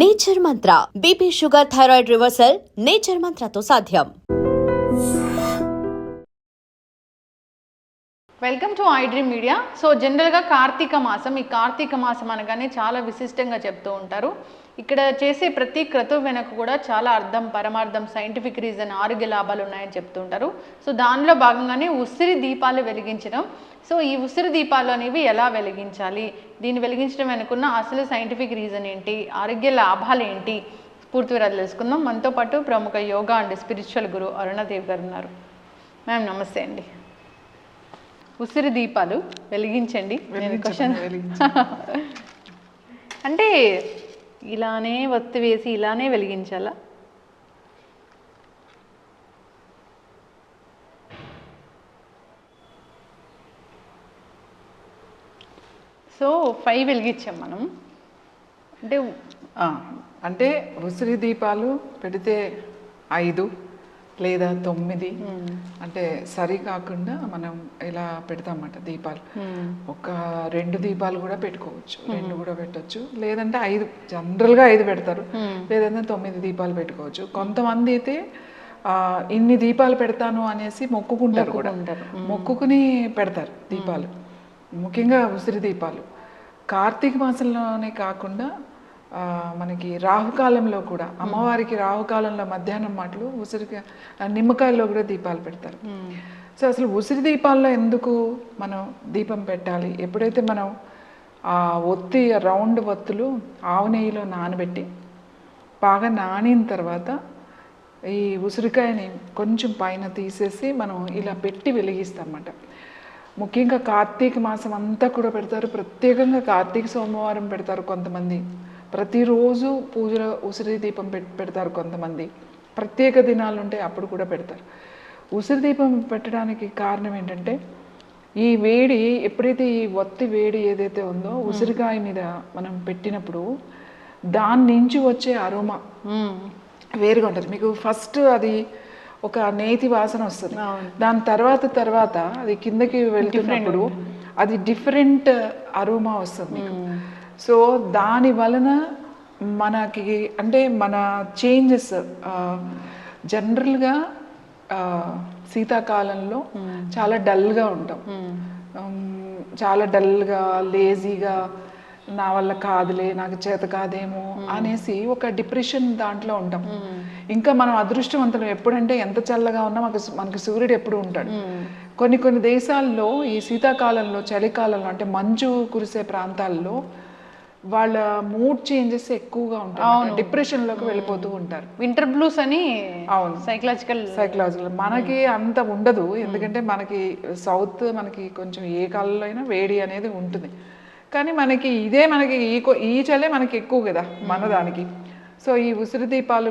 Nature Mantra BP sugar thyroid reversal nature మంత్రతో సాధ్యం. Welcome to I media so జనరల్గా కార్తీక మాసం ఈ కార్తీక మాసం అనగానే చాలా విశిష్టంగా చెప్తూ ఉంటారు. ఇక్కడ చేసే ప్రతి క్రతువు వెనక కూడా చాలా అర్థం పరమార్థం సైంటిఫిక్ రీజన్ ఆరోగ్య లాభాలు ఉన్నాయని చెప్తూ ఉంటారు సో దానిలో భాగంగానే ఉసిరి దీపాలు వెలిగించడం. సో ఈ ఉసిరి దీపాలు అనేవి ఎలా వెలిగించాలి? దీన్ని వెలిగించడం వెనుకున్న అసలు సైంటిఫిక్ రీజన్ ఏంటి? ఆరోగ్య లాభాలు ఏంటి? పూర్తి వివరాలు తెలుసుకుందాం. మనతో పాటు ప్రముఖ yoga and spiritual guru Arundev గారు ఉన్నారు. మ్యామ్ నమస్తే అండి. ఉసిరి దీపాలు వెలిగించండి. నేను క్వశ్చన్ అంటే ఇలానే ఒత్తి వేసి ఇలానే వెలిగించాలా? సో ఫైవ్ వెలిగించాం మనం. అంటే అంటే ఉసిరి దీపాలు పెడితే ఐదు. లేదా తొమ్మిది అంటే సరి కాకుండా మనం ఇలా పెడతామన్నమాట దీపాలు. ఒక రెండు దీపాలు కూడా పెట్టుకోవచ్చు. రెండు కూడా పెట్టొచ్చు. లేదంటే ఐదు జనరల్గా ఐదు పెడతారు. లేదంటే తొమ్మిది దీపాలు పెట్టుకోవచ్చు. కొంతమంది అయితే ఇన్ని దీపాలు పెడతాను అనేసి మొక్కుకుంటారు కూడా. మొక్కుకుని పెడతారు దీపాలు. ముఖ్యంగా ఉసిరి దీపాలు. కార్తీక మాసంలోనే కాకుండా మనకి రాహుకాలంలో కూడా అమ్మవారికి రాహుకాలంలో మధ్యాహ్నం మాటలు ఉసిరి నిమ్మకాయల్లో కూడా దీపాలు పెడతారు. సో అసలు ఉసిరి దీపాల్లో ఎందుకు మనం దీపం పెట్టాలి? ఎప్పుడైతే మనం ఆ ఒత్తి రౌండ్ ఒత్తులు ఆవు నెయ్యిలో నానబెట్టి బాగా నానిన తర్వాత ఈ ఉసిరికాయని కొంచెం పైన తీసేసి మనం ఇలా పెట్టి వెలిగిస్తామన్నమాట. ముఖ్యంగా కార్తీక మాసం అంతా కూడా పెడతారు. ప్రత్యేకంగా కార్తీక సోమవారం పెడతారు కొంతమంది. ప్రతిరోజు పూజలో ఉసిరి దీపం పెడతారు కొంతమంది. ప్రత్యేక దినాలు ఉంటాయి అప్పుడు కూడా పెడతారు. ఉసిరి దీపం పెట్టడానికి కారణం ఏంటంటే ఈ వేడి ఎప్పుడైతే ఈ ఒత్తి వేడి ఏదైతే ఉందో ఉసిరికాయ మీద మనం పెట్టినప్పుడు దాని నుంచి వచ్చే అరోమా వేరుగా ఉంటుంది. మీకు ఫస్ట్ అది ఒక నేతి వాసన వస్తుంది. దాని తర్వాత తర్వాత అది కిందకి వెళ్తున్నప్పుడు అది డిఫరెంట్ అరోమా వస్తుంది మీకు. సో దాని వలన మనకి అంటే మన చేంజెస్ జనరల్గా శీతాకాలంలో చాలా డల్గా ఉంటాం. ఉమ్, చాలా డల్గా లేజీగా నా వల్ల కాదులే నాకు చేత కాదేమో అనేసి ఒక డిప్రెషన్ దాంట్లో ఉంటాం. ఇంకా మనం అదృష్టవంతులం ఎప్పుడంటే ఎంత చల్లగా ఉన్నా మనకు మనకి సూర్యుడు ఎప్పుడు ఉంటాడు. కొన్ని కొన్ని దేశాల్లో ఈ శీతాకాలంలో చలికాలంలో అంటే మంచు కురిసే ప్రాంతాల్లో వాళ్ళ మూడ్ చేంజెస్ ఎక్కువగా ఉంటాయి డిప్రెషన్లోకి వెళ్ళిపోతూ ఉంటారు. వింటర్ బ్లూస్ అని అవును. సైకలాజికల్ సైకలాజికల్ మనకి అంత ఉండదు. ఎందుకంటే మనకి సౌత్ మనకి కొంచెం ఏ కాలంలో అయినా వేడి అనేది ఉంటుంది. కానీ మనకి ఇదే మనకి ఈ ఈ చలే మనకి ఎక్కువ కదా మన దానికి. సో ఈ ఉసిరి దీపాలు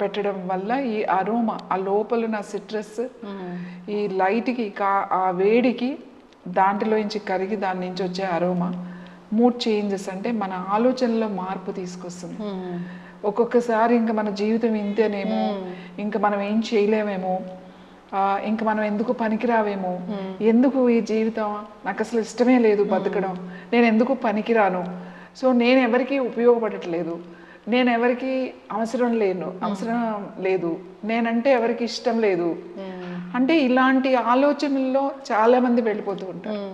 పెట్టడం వల్ల ఈ అరోమా ఆ లోపల ఉన్న సిట్రస్ ఈ లైట్కి కా ఆ వేడికి దాంట్లోంచి కరిగి దాని నుంచి వచ్చే అరోమా మూడ్ చేంజెస్ అంటే మన ఆలోచనలో మార్పు తీసుకొస్తుంది. ఒక్కొక్కసారి ఇంకా మన జీవితం ఇంతేనేమో ఇంకా మనం ఏం చేయలేమేమో ఇంకా మనం ఎందుకు పనికిరావేమో ఎందుకు ఈ జీవితం నాకు అసలు ఇష్టమే లేదు బతకడం నేను ఎందుకు పనికిరాను? సో నేను ఎవరికి ఉపయోగపడట్లేదు. నేను ఎవరికి అవసరం లేను అవసరం లేదు. నేనంటే ఎవరికి ఇష్టం లేదు. అంటే ఇలాంటి ఆలోచనల్లో చాలా మంది వెళ్ళిపోతూ ఉంటారు.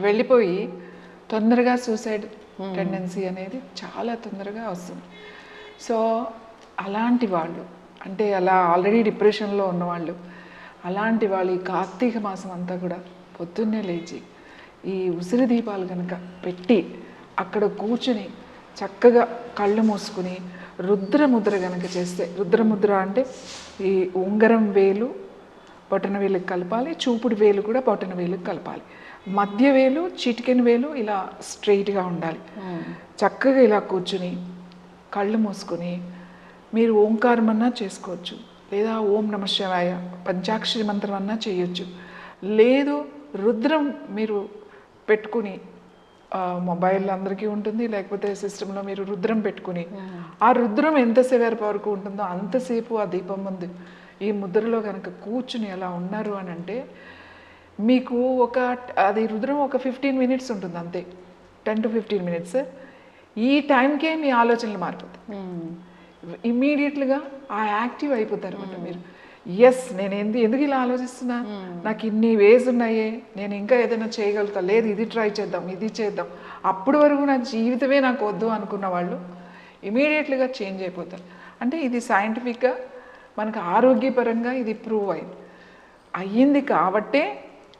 వెళ్ళిపోయి తొందరగా సూసైడ్ టెండెన్సీ అనేది చాలా తొందరగా వస్తుంది. సో అలాంటి వాళ్ళు అంటే అలా ఆల్రెడీ డిప్రెషన్లో ఉన్నవాళ్ళు అలాంటి వాళ్ళు ఈ కార్తీక మాసం అంతా కూడా పొద్దున్నే లేచి ఈ ఉసిరి దీపాలు కనుక పెట్టి అక్కడ కూర్చుని చక్కగా కళ్ళు మూసుకుని రుద్రముద్ర కనుక చేస్తే రుద్రముద్ర అంటే ఈ ఉంగరం వేలు బొటన వేలుకి కలపాలి చూపుడు వేలు కూడా బొటన వేలుకి కలపాలి. మధ్య వేలు చిటికెన్ వేలు ఇలా స్ట్రైట్గా ఉండాలి. చక్కగా ఇలా కూర్చుని కళ్ళు మూసుకొని మీరు ఓంకారం అన్నా చేసుకోవచ్చు. లేదా ఓం నమ శివాయ పంచాక్షరి మంత్రం అన్నా చేయొచ్చు. లేదు రుద్రం మీరు పెట్టుకుని మొబైల్ అందరికీ ఉంటుంది. లేకపోతే సిస్టంలో మీరు రుద్రం పెట్టుకుని. ఆ రుద్రం ఎంతసేపు వరకు ఉంటుందో అంతసేపు ఆ దీపం ముందు ఈ ముద్రలో కనుక కూర్చుని అలా ఉన్నారు అని అంటే మీకు ఒక అది రుద్రం ఒక ఫిఫ్టీన్ మినిట్స్ ఉంటుంది అంతే. టెన్ టు ఫిఫ్టీన్ మినిట్స్ ఈ టైంకే మీ ఆలోచనలు మారిపోతాయి. ఇమ్మీడియట్లుగా ఆ యాక్టివ్ అయిపోతారు అనమాట మీరు. ఎస్ నేను ఎందు ఎందుకు ఇలా ఆలోచిస్తున్నా? నాకు ఇన్ని వేస్ ఉన్నాయే. నేను ఇంకా ఏదైనా చేయగలుగుతా? లేదు ఇది ట్రై చేద్దాం ఇది చేద్దాం. అప్పటి వరకు నా జీవితమే నాకు వద్దు అనుకున్న వాళ్ళు ఇమీడియట్లుగా చేంజ్ అయిపోతారు. అంటే ఇది సైంటిఫిక్గా మనకు ఆరోగ్యపరంగా ఇది ప్రూవ్ అయింది. అయ్యింది కాబట్టే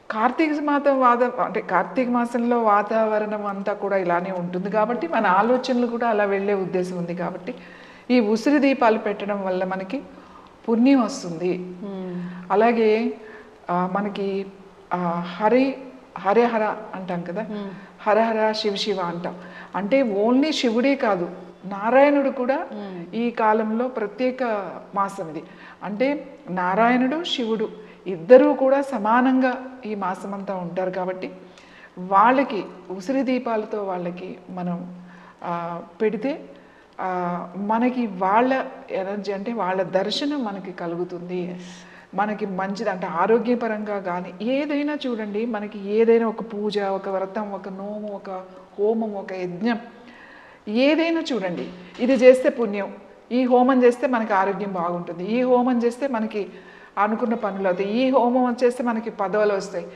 కార్తీక మాసం వాద అంటే కార్తీక మాసంలో వాతావరణం అంతా కూడా ఇలానే ఉంటుంది కాబట్టి మన ఆలోచనలు కూడా అలా వెళ్ళే ఉద్దేశం ఉంది కాబట్టి ఈ ఉసిరి దీపాలు పెట్టడం వల్ల మనకి పుణ్యం వస్తుంది. అలాగే ఆ, మనకి హరి హరిహర అంటాం కదా? హరహర శివ శివ అంటాం. అంటే ఓన్లీ శివుడే కాదు నారాయణుడు కూడా ఈ కాలంలో ప్రత్యేక మాసం ఇది. అంటే నారాయణుడు శివుడు ఇద్దరూ కూడా సమానంగా ఈ మాసం అంతా ఉంటారు కాబట్టి వాళ్ళకి ఉసిరి దీపాలతో వాళ్ళకి మనం పెడితే మనకి వాళ్ళ ఎనర్జీ అంటే వాళ్ళ దర్శనం మనకి కలుగుతుంది. మనకి మంచిది అంటే ఆరోగ్యపరంగా కానీ ఏదైనా చూడండి మనకి ఏదైనా ఒక పూజ ఒక వ్రతం ఒక నోము ఒక హోమం ఒక యజ్ఞం ఏదైనా చూడండి. ఇది చేస్తే పుణ్యం. ఈ హోమం చేస్తే మనకి ఆరోగ్యం బాగుంటుంది. ఈ హోమం చేస్తే మనకి అనుకున్న పనులు అవుతాయి. ఈ హోమం చేస్తే మనకి పదవులు వస్తాయి.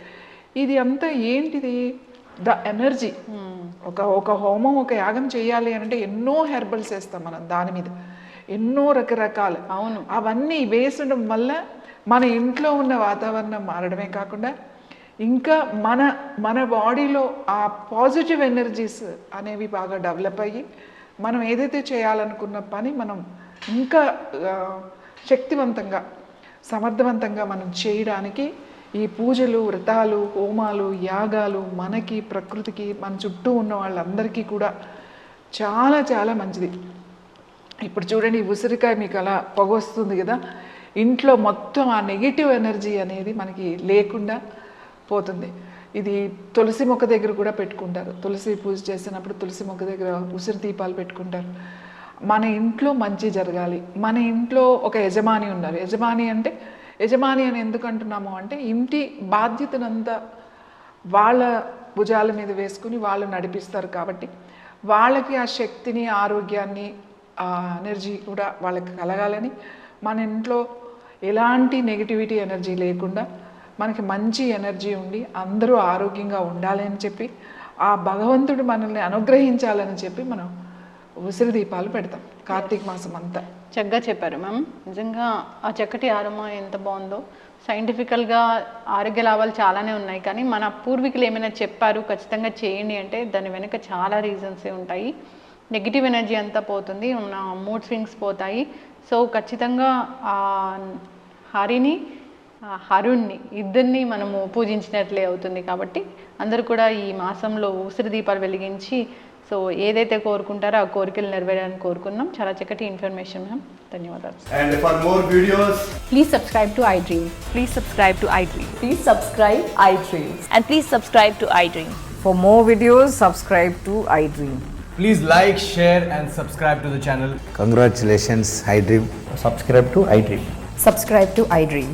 ఇది అంతా ఏంటిది? The energy. ఒక ఒక హోమం ఒక యాగం చేయాలి అని అంటే ఎన్నో హెర్బల్స్ వేస్తాం మనం దాని మీద. ఎన్నో రకరకాలు. అవును. అవన్నీ వేసడం వల్ల మన ఇంట్లో ఉన్న వాతావరణం మారడమే కాకుండా ఇంకా మన మన బాడీలో ఆ పాజిటివ్ ఎనర్జీస్ అనేవి బాగా డెవలప్ అయ్యి మనం ఏదైతే చేయాలనుకున్న పని మనం ఇంకా శక్తివంతంగా సమర్థవంతంగా మనం చేయడానికి ఈ పూజలు వ్రతాలు హోమాలు యాగాలు మనకి ప్రకృతికి మన చుట్టూ ఉన్న వాళ్ళందరికీ కూడా చాలా చాలా మంచిది. ఇప్పుడు చూడండి ఉసిరికాయ మీకు అలా పొగ వస్తుంది కదా ఇంట్లో మొత్తం ఆ నెగిటివ్ ఎనర్జీ అనేది మనకి లేకుండా పోతుంది. ఇది తులసి మొక్క దగ్గర కూడా పెట్టుకుంటారు. తులసి పూజ చేసినప్పుడు తులసి మొక్క దగ్గర ఉసిరి దీపాలు పెట్టుకుంటారు. మన ఇంట్లో మంచి జరగాలి. మన ఇంట్లో ఒక యజమాని ఉన్నారు. యజమాని అంటే యజమాని అని ఎందుకు అంటున్నాము అంటే ఇంటి బాధ్యతనంతా వాళ్ళ భుజాల మీద వేసుకుని వాళ్ళు నడిపిస్తారు కాబట్టి వాళ్ళకి ఆ శక్తిని ఆరోగ్యాన్ని ఆ ఎనర్జీ కూడా వాళ్ళకి కలగాలని మన ఇంట్లో ఎలాంటి నెగిటివిటీ ఎనర్జీ లేకుండా మనకి మంచి ఎనర్జీ ఉండి అందరూ ఆరోగ్యంగా ఉండాలి అని చెప్పి ఆ భగవంతుడు మనల్ని అనుగ్రహించాలని చెప్పి మనం ఉసిరి దీపాలు పెడతాం కార్తీక మాసం అంతా. చక్కగా చెప్పారు మ్యామ్. నిజంగా ఆ చక్కటి ఆరోమా ఎంత బాగుందో. సైంటిఫికల్గా ఆరోగ్య లాభాలు చాలానే ఉన్నాయి కానీ మన పూర్వీకులు ఏమైనా చెప్పారు ఖచ్చితంగా చేయండి అంటే దాని వెనుక చాలా రీజన్సే ఉంటాయి. నెగిటివ్ ఎనర్జీ అంతా పోతుంది మన మూడ్ స్వింగ్స్ పోతాయి. సో ఖచ్చితంగా ఆ హరిని హరుణ్ణి ఇద్దరిని మనము పూజించినట్లే అవుతుంది కాబట్టి అందరు కూడా ఈ మాసంలో ఉసిరి దీపాలు వెలిగించి సో ఏదైతే కోరుకుంటారో ఆ కోరికలు నెరవేరాలని కోరుకున్నాం. చాలా చక్కటి ఇన్ఫర్మేషన్ మ్యామ్ ధన్యవాదాలు. For more videos please subscribe to iDream please subscribe to iDream please subscribe iDream and please subscribe to iDream for more videos subscribe to iDream please like share and subscribe to the channel congratulations iDream subscribe to iDream subscribe to iDream